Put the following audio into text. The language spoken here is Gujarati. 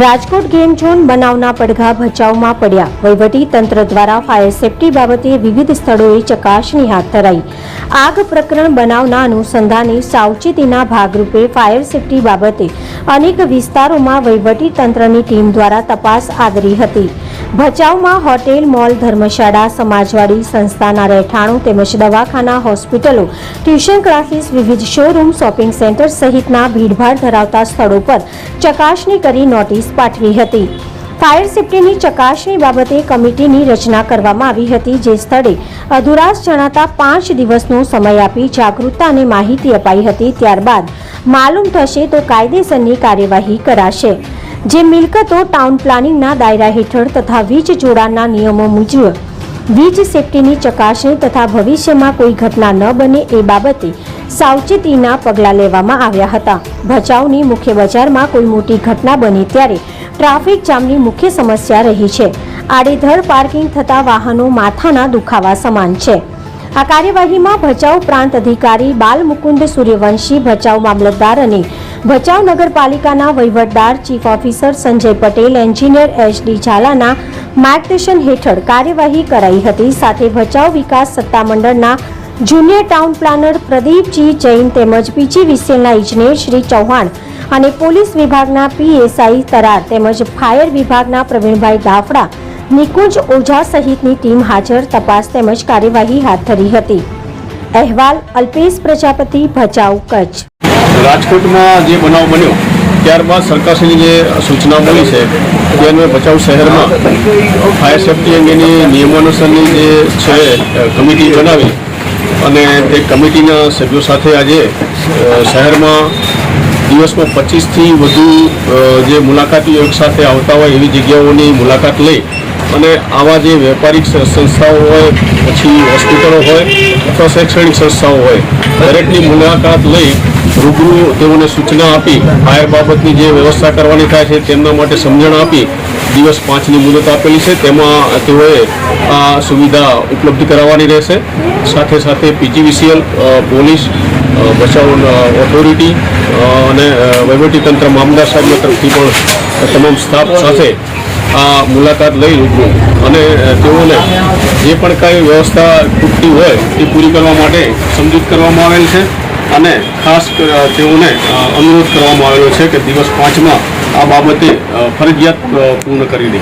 રાજકોટ ગેમ ઝોન બનાવના પડઘા ભચાઉમાં પડ્યા. વહીવટી તંત્ર દ્વારા ફાયર સેફટી બાબતે વિવિધ સ્થળોએ ચકાસણી હાથ ધરાઈ. આગ પ્રકરણ બનાવના અનુસંધાને સાવચેતીના ભાગરૂપે ફાયર સેફટી બાબતે અનેક વિસ્તારોમાં વહીવટી તંત્રની ટીમ દ્વારા તપાસ આદરી હતી. ભચાઉમાં હોટેલ, મોલ, ધર્મશાળા, સમાજવાડી સંસ્થાના રહેઠાણો તેમજ દવાખાના, હોસ્પિટલો, ટ્યુશન ક્લાસીસ, વિવિધ શોરૂમ, શોપિંગ સેન્ટર સહિતના ભીડભાડ ધરાવતા સ્થળો પર ચકાસણી કરી નોટિસ પાઠવી હતી. ફાયર સેફટીની ચકાસણી બાબતે કમિટીની રચના કરવામાં આવી હતી, જે સ્થળે અધુરાશ જણાતા પાંચ દિવસનો સમય આપી જાગૃતતા અને માહિતી અપાઈ હતી. ત્યારબાદ માલુમ થશે તો કાયદેસરની કાર્યવાહી કરાશે. જે મિલકતો ટાઉન પ્લાનિંગના દાયરા હેઠળ તથા વીજ જોડાણના નિયમો મુજબ વીજ સેફટીની ચકાસણી તથા ભવિષ્યમાં કોઈ ઘટના ન બને એ બાબતે સાવચેતીના પગલાં લેવામાં આવ્યા હતા. ભચાઉની મુખ્ય બજારમાં કોઈ મોટી ઘટના બની ત્યારે ટ્રાફિક જામની મુખ્ય સમસ્યા રહી છે. આડેધડ પાર્કિંગ થતા વાહનો માથાના દુખાવા સમાન છે. આ કાર્યવાહીમાં ભચાઉ પ્રાંત અધિકારી બાલમુકુંદ સૂર્યવંશી, ભચાઉ મામલતદાર અને ભચાઉ નગરપાલિકાના વહીવટદાર chief officer Sanjay Patel, engineer H D ઝાલાના માર્ગદર્શન હેઠળ કાર્યવાહી કરાઈ હતી. સાથે ભચાઉ વિકાસ સત્તામંડળના junior town planner Pradeepji Jain તેમજ પીજીવીસીએલના ઇજનેર શ્રી ચૌહાણ અને પોલીસ વિભાગના પીએસઆઈ તરાર તેમજ ફાયર વિભાગના પ્રવીણભાઈ દાફડા નિકુંજ ઓઝા સહિતની ટીમ હાજર તપાસ તેમજ કાર્યવાહી હાથ ધરી હતી. અહેવાલ અલ્પેશ પ્રજાપતિ, ભચાઉ કચ્છ. રાજકોટમાં જે બનાવ બન્યો, ત્યારબાદ સરકારશ્રીની જે સૂચના મળી છે તે અન્વયે ભચાઉ શહેરમાં ફાયર સેફટી અંગેની નિયમાનુસારની જે છે કમિટી બનાવી અને તે કમિટીના સભ્યો સાથે આજે શહેરમાં દિવસમાં પચીસથી વધુ જે મુલાકાતીઓ એક સાથે આવતા હોય એવી જગ્યાઓની મુલાકાત લઈ અને આવા જે વેપારિક સંસ્થાઓ હોય, પછી હોસ્પિટલો હોય, અથવા શૈક્ષણિક સંસ્થાઓ હોય, દરેકની મુલાકાત લઈ રૂબરૂ તેઓને સૂચના આપી, ફાયર બાબતની જે વ્યવસ્થા કરવાની થાય છે તેમના માટે સમજણ આપી, દિવસ પાંચની મુદત આપેલી છે, તેમાં તેઓએ આ સુવિધા ઉપલબ્ધ કરાવવાની રહેશે. સાથે સાથે પીજીવીસીએલ પોલીસ બચાવ ઓથોરિટી અને વહીવટીતંત્ર, મામદાર સાહેબના તરફથી પણ તમામ સ્ટાફ સાથે આ મુલાકાત લઈ રૂબરૂ અને તેઓને જે પણ કાંઈ વ્યવસ્થા તૂટતી હોય એ પૂરી કરવા માટે સમજૂત કરવામાં આવેલ છે. અને ખાસ તેઓને અનુરોધ કરવામાં આવેલો છે કે દિવસ પાંચમાં આ બાબતે ફરજિયાત પૂર્ણ કરી દે.